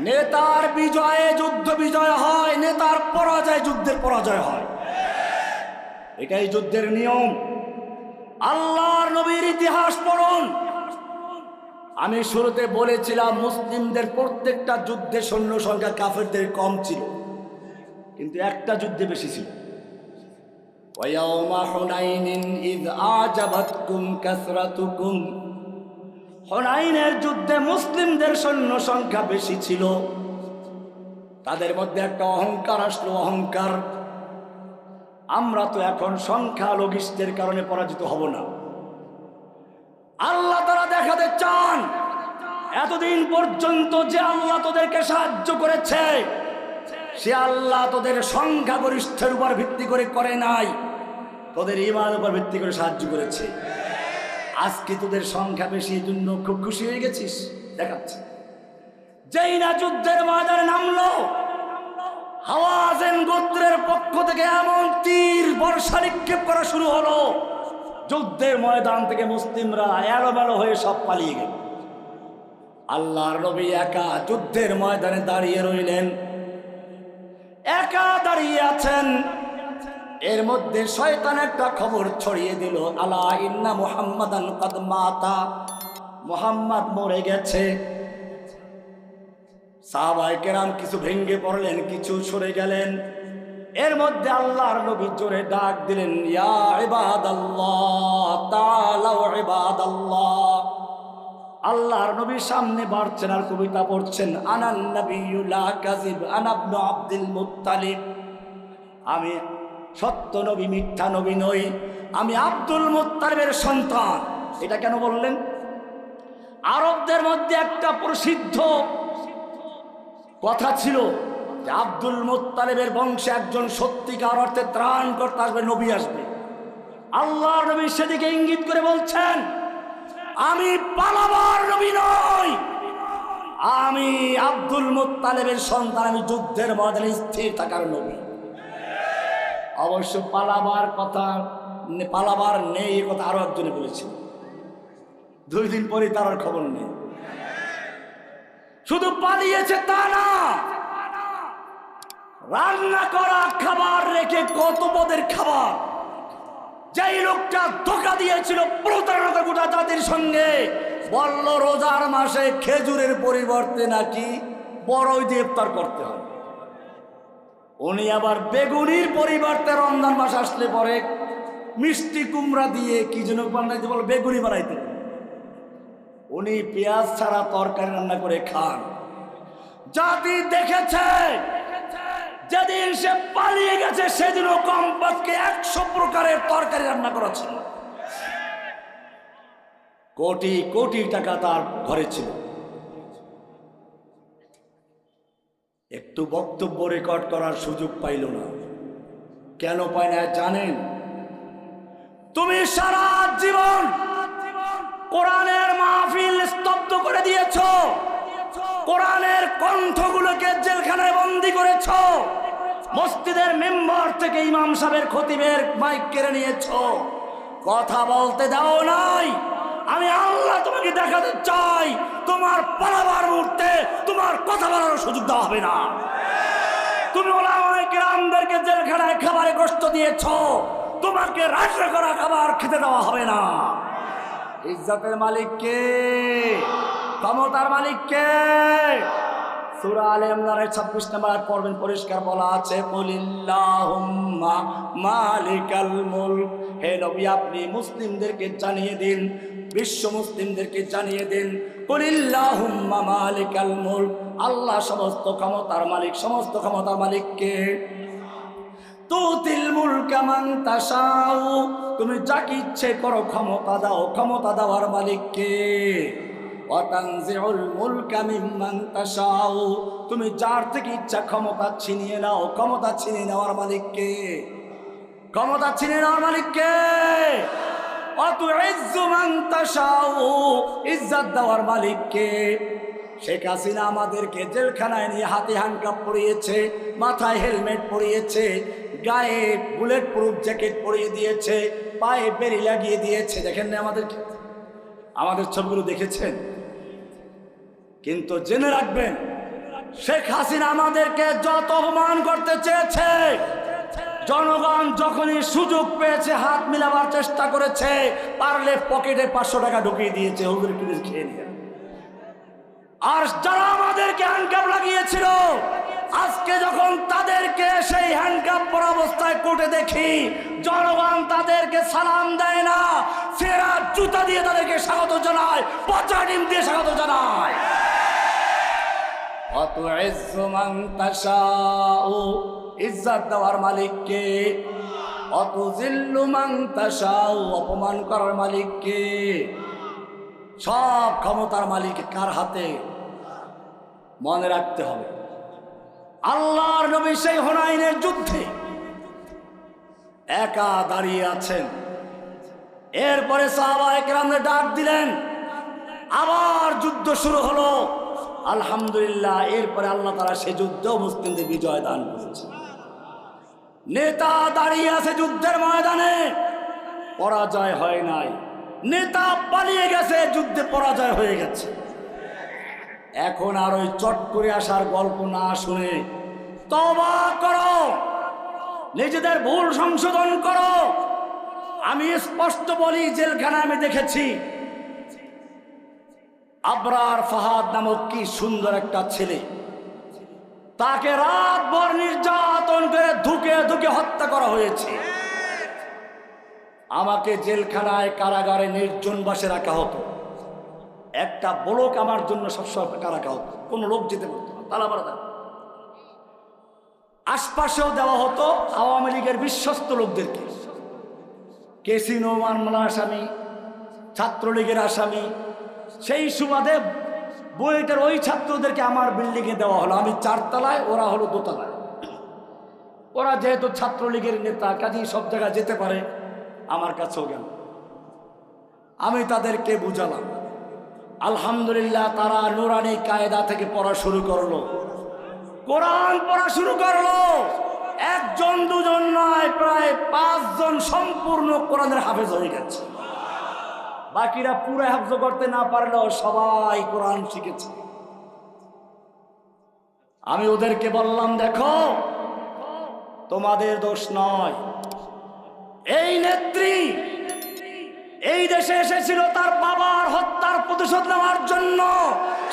নেতার বিজয়ে যুদ্ধ বিজয় হয় নেতার পরাজয় যুদ্ধের পরাজয় হয় এটাই যুদ্ধের নিয়ম আল্লাহর নবীর ইতিহাস পড়ুন আমি শুরুতে বলেছিলাম মুসলিমদের প্রত্যেকটা যুদ্ধে সৈন্য সংখ্যা কাফেরদের কম ছিল কিন্তু একটা যুদ্ধে বেশি ছিল ويوم حنين إذ أعجبتكم كثرتكم হনাইনের যুদ্ধে মুসলিমদের সৈন্য সংখ্যা বেশি ছিল। তাদের মধ্যে একটা অহংকার আসলো, অহংকার। আমরা তো এখন সংখ্যা লঘিষ্ঠের কারণে পরাজিত হব না। আল্লাহ তারা দেখাতে চান, এতদিন পর্যন্ত যে আল্লাহ তোদেরকে সাহায্য করেছে, সে আল্লাহ তোদের সংখ্যাগরিষ্ঠের উপর ভিত্তি করে করে নাই, তোদের ইমান উপর ভিত্তি করে সাহায্য করেছে। আজকে তোদের সংখ্যা বেশি, এই জন্য খুব খুশি হয়ে গেছিস? দেখাচ্ছে। যেই না যুদ্ধের ময়দানে নামলো, হাওয়াজেন গোত্রের পক্ষ থেকে এমন তীর বর্ষা নিক্ষেপ করা শুরু হলো। যুদ্ধের ময়দান থেকে মুসলিমরা এলোমেলো হয়ে সব পালিয়ে গেল। আল্লাহর নবী একা যুদ্ধের ময়দানে দাঁড়িয়ে রইলেন। একা দাঁড়িয়ে আছেন এর মধ্যে শয়তান একটা খবর ছড়িয়ে দিল, আলা ইন্না মুহাম্মাদান কদ মাতা। মুহাম্মদ মরে গেছে। সাহাবায়ে কেরাম কিছু ভেঙ্গে পড়লেন, কিছু সরে গেলেন। এর মধ্যে আল্লাহর নবী জোরে ডাক দিলেন, ইয়া ইবাদাল্লাহ তাআলাউ ইবাদাল্লাহ। আল্লাহর নবীর সামনে বাড়ছেন আর কবিতা পড়ছেন, আনান নবিউলা কাজিব আনাবনু আব্দুল মুত্তালিব। আমি সত্য নবী, মিথ্যা নবী নই। আমি আব্দুল মুত্তালিবের সন্তান। এটা কেন বললেন? আরবদের মধ্যে একটা প্রসিদ্ধ কথা ছিল যে আব্দুল মুত্তালিবের বংশে একজন সত্যিকার অর্থে ত্রাণ করতে আসবে, নবী আসবে। আল্লাহর নবী সেদিকে ইঙ্গিত করে বলছেন, আমি পালাবার নবী নই। আমি আব্দুল মুত্তালেবের সন্তান। আমি যুদ্ধের ময়দানে স্থির থাকার নবী। অবশ্য পালাবার কথা, পালাবার নেই এ কথা আরও একজনে বলেছে দুই দিন পরে তার আর খবর নেই। শুধু পালিয়েছে তা না, রান্না করা খাবার রেখে কত পদের খাবার? যেই লোকটা ধোকা দিয়েছিল প্রতারণা গোটা জাতির সঙ্গে, বলল রোজার মাসে খেজুরের পরিবর্তে নাকি বড়ই দিয়ে করতে হয় উনি আবার বেগুনির পরিবর্তে রমজান মাস আসলে পরে মিষ্টি কুমড়া দিয়ে কি যেন বানাইতে বল, বেগুনি বানাইতে। উনি পেঁয়াজ ছাড়া তরকারি রান্না করে খান। জাতি দেখেছে, যেদিন সে পালিয়ে গেছে, সেদিনও কমপক্ষে একশো প্রকারের তরকারি রান্না করা ছিল কোটি কোটি টাকা তার ঘরে ছিল। একটু বক্তব্য রেকর্ড করার সুযোগ পাইল না। কেন পায় না জানেন? তুমি সারা জীবন কোরআনের মাহফিল স্তব্ধ করে দিয়েছ। কোরআনের কণ্ঠগুলোকে জেলখানায় বন্দি করেছ। মসজিদের মেম্বার থেকে ইমাম সাহেবের খতিবের মাইক কেড়ে নিয়েছ। কথা বলতে দাও নাই। আমি আল্লাহ তোমাকে দেখাতে চাই। তোমার পালাবার মুহূর্তে তোমার কথা বলার সুযোগ দেওয়া হবে না। তুমি ওলামায়ে কেরামদেরকে জেলখানায় খাবারে কষ্ট দিয়েছ, তোমাকে রান্না করা খাবার খেতে দেওয়া হবে না। ইজ্জতের মালিক কে? ক্ষমতার মালিক কে? সূরা আলে ইমরানের 26 নম্বর আয়াত পড়বেন, পরিষ্কার বলা আছে আপনি মুসলিমদেরকে জানিয়ে দিন বিশ্ব মুসলিমদেরকে জানিয়ে দিন, কুলিল্লাহুম্মা মালিকাল মুলক। আল্লাহ সমস্ত ক্ষমতার মালিক, সমস্ত ক্ষমতার মালিক কে তুতিল মুলকা মান তাশাউ। তুমি যাকে ইচ্ছে করো, ক্ষমতা দাও, ক্ষমতা দেওয়ার মালিককে। ওয়াতানজিউল মুলকা মিম্মান তাশাউ। তুমি যার থেকে ইচ্ছা ক্ষমতা ছিনিয়ে নাও, ক্ষমতা ছিনিয়ে নেওয়ার মালিককে। ক্ষমতা ছিনিয়ে নেওয়ার মালিককে। ইজ্জত দেওয়ার মালিককে। শেখ হাসিনা আমাদেরকে জেলখানায় নিয়ে হাতে হ্যান্ডকাপ পরিয়েছে, মাথায় হেলমেট পরিয়েছে, গায়ে বুলেট প্রুফ জ্যাকেট পরিয়ে দিয়েছে, পায়ে বেরি লাগিয়ে দিয়েছে। দেখেন না আমাদের আমাদের ছবিগুলো দেখেছেন? কিন্তু জেনে রাখবেন, শেখ হাসিনা আমাদেরকে যত অপমান করতে চেয়েছে জনগণ যখনই সুযোগ পেয়েছে, হাত মিলাবার চেষ্টা করেছে, পারলে পকেটে পাঁচশো টাকা ঢুকিয়ে দিয়েছে। হুজুর কিনে খেয়ে নিয়ে আর যারা আমাদেরকে হ্যান্ডকাপ লাগিয়েছিল, আজকে যখন তাদেরকে সেই হ্যান্ডকাপ পরা অবস্থায় কোর্টে দেখি, জনগণ তাদেরকে সালাম দেয় না সেরা জুতা দিয়ে তাদেরকে স্বাগত জানায়, পচা ডিম দিয়ে স্বাগত জানায়। ইজ্জত দেওয়ার মালিককে। অত জিল্লুমান তাশাউ, অপমান করার মালিককে। সব ক্ষমতার মালিক কার হাতে? মনে রাখতে হবে। আল্লাহর নবী সেই হোনাইনের যুদ্ধে একা দাঁড়িয়ে আছেন। এরপরে সাহাবা একরামদের ডাক দিলেন। আবার যুদ্ধ শুরু হলো। আলহামদুলিল্লাহ, এরপরে আল্লাহ তারা সে যুদ্ধ মুসলিমদের বিজয় দান করেছে। নেতা দাঁড়িয়ে আছে যুদ্ধের ময়দানে, পরাজয় হয় নাই। নেতা পালিয়ে গেছে, যুদ্ধে পরাজয় হয়ে গেছে। এখন আর ওই চট করে আসার গল্প না শুনে তবা করো, নিজেদের ভুল সংশোধন করো। আমি স্পষ্ট বলি জেলখানা আমি দেখেছি আবরার ফাহাদ নামক কি সুন্দর একটা ছেলে। তাকে রাতভর নির্যাতন করে ধুকে ধুকে হত্যা করা হয়েছে। আমাকে জেলখানায় কারাগারে নির্জন বাসে রাখা হতো। একটা বলক আমার জন্য সবসময় ফাঁকা রাখা হতো। কোনো লোক যেতে পারতো না। তালা মারা আশপাশেও দেওয়া হতো আওয়ামী লীগের বিশ্বস্ত লোকদেরকে। কেসি নোমান মামলা আসামি, ছাত্রলীগের আসামি সেই সুবাদে বইটার ওই ছাত্রদেরকে আমার বিল্ডিংয়ে দেওয়া হলো। আমি চারতলায়, ওরা হলো দোতলায়। ওরা যেহেতু ছাত্রলীগের নেতা, কাজেই সব জায়গায় যেতে পারে, আমার কাছেও গেল। আমি তাদেরকে বুঝালাম, আলহামদুলিল্লাহ তারা নুরানি কায়দা থেকে পড়া শুরু করল। কোরআন পড়া শুরু করল। একজন, দুজন নয়, প্রায় পাঁচজন সম্পূর্ণ কোরআনের হাফেজ হয়ে গেছে। বাকিরা পুরো হাফজ করতে না পারলেও সবাই কোরআন শিখেছে। আমি ওদেরকে বললাম, দেখো, তোমাদের দোষ নয়। এই নেত্রী এই দেশে এসেছিল তার বাবার হত্যার প্রতিশোধ নেওয়ার জন্য।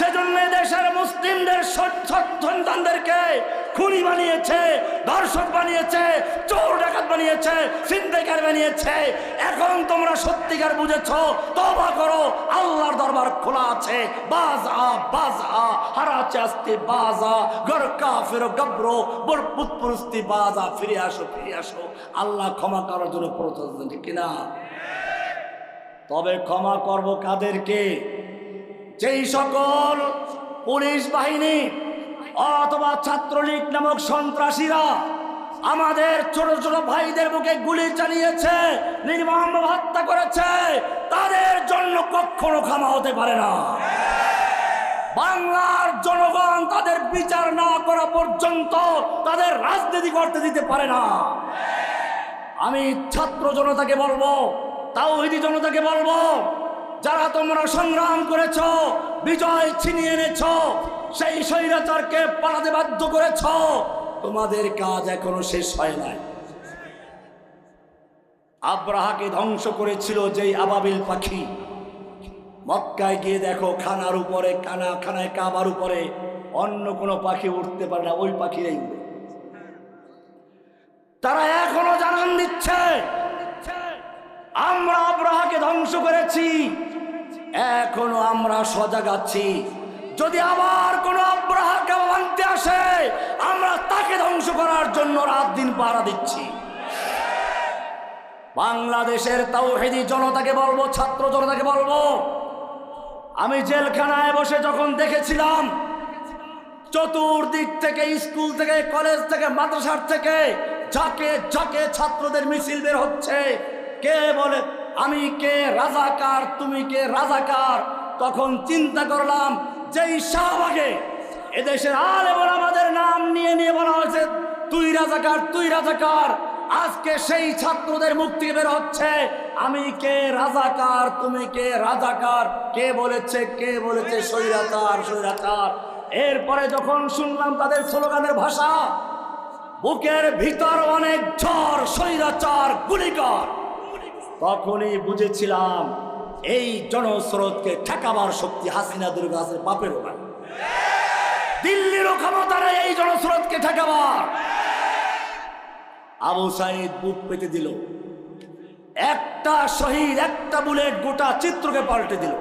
সেজন্য দেশের মুসলিমদের সন্তানদেরকে খুনি বানিয়েছে দর্শক বানিয়েছে, চোর ডাকাত বানিয়েছে, সিন্দেকার বানিয়েছে। এখন তোমরা সত্যিকার বুঝেছ তবা করো, আল্লাহর দরবার খোলা আছে। বাজ আ বাজ আ হারাচে আসতে বাজ আ গর কাফের, গব্রো, বর পুতপুরস্তি বাজ ফিরে আসো ফিরে আসো। আল্লাহ ক্ষমা করার জন্য প্রচেষ্টা কিনা? তবে ক্ষমা করব কাদেরকে। যেই সকল পুলিশ বাহিনী অথবা ছাত্রলীগ নামক সন্ত্রাসীরা আমাদের ছোট ছোট ভাইদের বুকে গুলি চালিয়েছে, নির্মম হত্যা করেছে, তাদের জন্য কখনো ক্ষমা হতে পারে না। বাংলার জনগণ তাদের বিচার না করা পর্যন্ত তাদের রাজনীতি করতে দিতে পারে না। আমি ছাত্র জনতাকে বলব তাওহিদি জনতাকে বলব, যারা তোমরা সংগ্রাম করেছ, বিজয় ছিনিয়ে এনেছ, সেই স্বৈরাচারকে পালাতে বাধ্য করেছ, তোমাদের কাজ এখনও শেষ হয় নাই। আব্রাহাকে ধ্বংস করেছিল যেই আবাবিল পাখি। মক্কায় গিয়ে দেখো খানার উপরে কানা খানায় কাবার উপরে অন্য কোনো পাখি উঠতে পারে না, ওই পাখিরাই তারা এখনও জানান দিচ্ছে আমরা আব্রাহাকে ধ্বংস করেছি। এখনও আমরা সজাগ আছি। যদি আবার কোন আব্রাহাকে মানতে আসে, আমরা তাকে ধ্বংস করার জন্য রাত দিন পাহারা দিচ্ছি। বাংলাদেশের তাওহেদি জনতাকে বলব, ছাত্র জনতাকে বলব, আমি জেলখানায় বসে যখন দেখেছিলাম, চতুর্দিক থেকে, স্কুল থেকে, কলেজ থেকে, মাদ্রাসার থেকে যাকে যাকে ছাত্রদের মিছিল বের হচ্ছে। কে বলে, আমি কে রাজাকার, তুমি কে রাজাকার? তখন চিন্তা করলাম, যেই শাহবাগে এদেশের আলে বলে আমাদের নাম নিয়ে নিয়ে বলা হয়েছে, তুই রাজাকার তুই রাজাকার, আজকে সেই ছাত্রদের মুক্তি বের হচ্ছে। আমি কে রাজাকার, তুমি কে রাজাকার? কে বলেছে কে বলেছে, স্বৈরাচার স্বৈরাচার? এরপরে যখন শুনলাম তাদের স্লোগানের ভাষা, বুকের ভিতর অনেক ঝড়, স্বৈরাচার, গুলিকর। তখনই বুঝেছিলাম এই জনস্রোতকে ঠেকাবার শক্তি হাসিনা দুর্গাসের বাপের ওখানে দিল্লিরও ক্ষমতা নেই এই জনস্রোতকে ঠেকাবার। আবু সাইদ বুক পেতে দিল। একটা শহীদ, একটা বুলেট গোটা চিত্রকে পাল্টে দিল।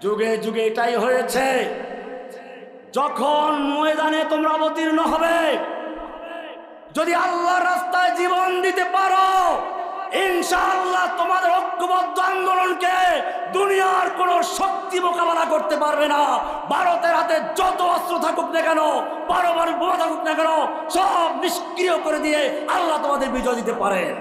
যুগে যুগে এটাই হয়েছে। যখন ময়দানে তোমরা অবতীর্ণ হবে, যদি আল্লাহর রাস্তায় জীবন দিতে পারো ইনশাআল্লাহ তোমাদের ঐক্যবদ্ধ আন্দোলনকে দুনিয়ার কোন শক্তি মোকাবেলা করতে পারবে না। ভারতের হাতে যত অস্ত্র থাকুক না কেন, পারমাণবিক বোমা থাকুক না কেন, সব নিষ্ক্রিয় করে দিয়ে আল্লাহ তোমাদের বিজয় দিতে পারেন।